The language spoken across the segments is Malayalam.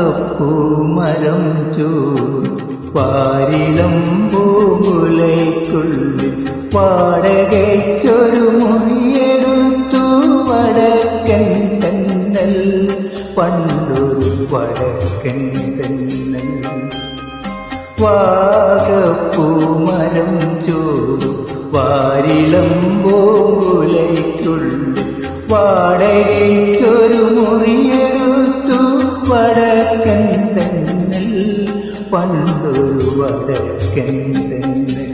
വാഗപ്പൂമരം ചൂർ പാരിളം പൂമുലയ്ക്കുള്ളിൽ പാടകയ്ക്കൊരു മുറിയെടുത്തു വടക്കൻ തന്നൽ പണ്ടൊരു വടക്കൻ തന്നൽ. വാഗപ്പൂമരം ചോറു വാരിളം പൂമുലയ്ക്കുള്ളിൽ വാടകയ്ക്കൊരു തന്നൽ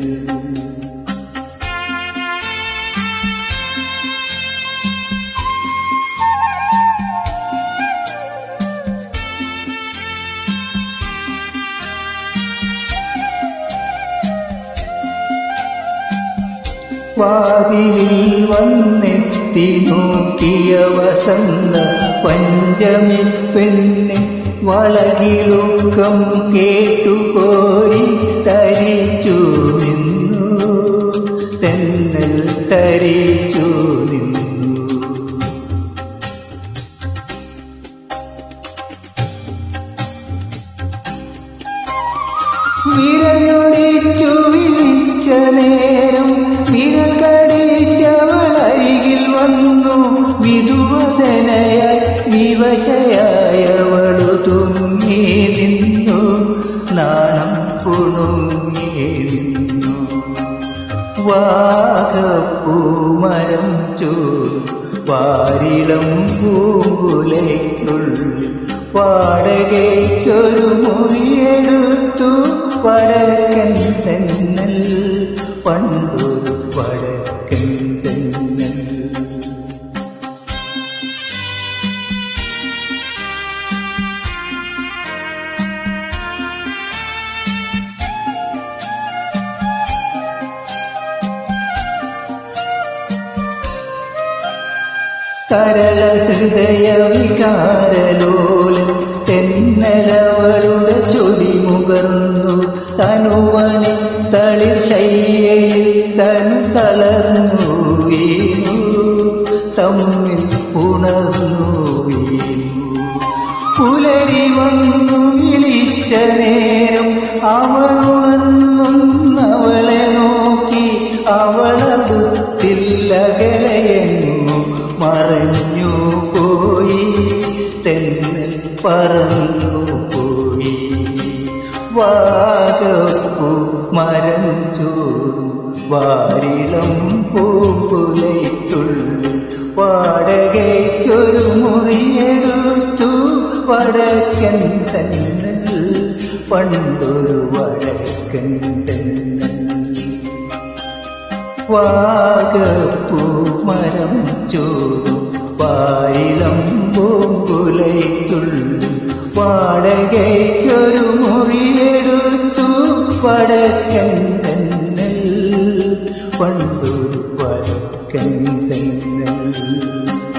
വാതിലിൽ വന്നെത്തി നോക്കിയ വസന്ത പഞ്ചമി പെണ്ണെ വളകിലുക്കം കേട്ടുപോരി വിരലൊടിച്ചു വിളിച്ച നേരം വിരൽ കടിച്ചവൾ അരികിൽ വന്നു. വിധുവദനയായി വിവശയായവളു തുങ്ങി നിന്നു. നാണം പുണുങ്ങി നിന്നു. വാഗപ്പൂമരം ചൂട് വാരിളം പൂങ്കുലയ്ക്കുള്ളിൽ വാടകയ്ക്കൊരു മുറിയെടുത്തു വടക്കൻ തെന്നൽ പണ്ടൊരു വടക്കൻ തെന്നൽ. കരള ഹൃദയ വികാരലോലം തെന്നലവളുടെ ചൊടി മുകർന്നു. തനുവണി തളിർ ശയ്യയിൽ തൻ തളർന്നു വീണു. തമ്മിൽ വാഗപ്പൂ മരം ചോറും വാരിളം പൂക്കുലയ്ക്കുള്ളിൽ വാടകയ്ക്കൊരു മുറിയെടുത്തു. വടക്കൻ തന്നൽ പണ്ടൊരു വടക്കൻ തന്നൽ. വാഗപ്പൂ മരം ചോറും വാരിളം പൂങ്കുലയ്ക്കുള്ളിൽ വാടകയ്ക്കൊരു പാട്ടു വരക്കൻ തന്നെ.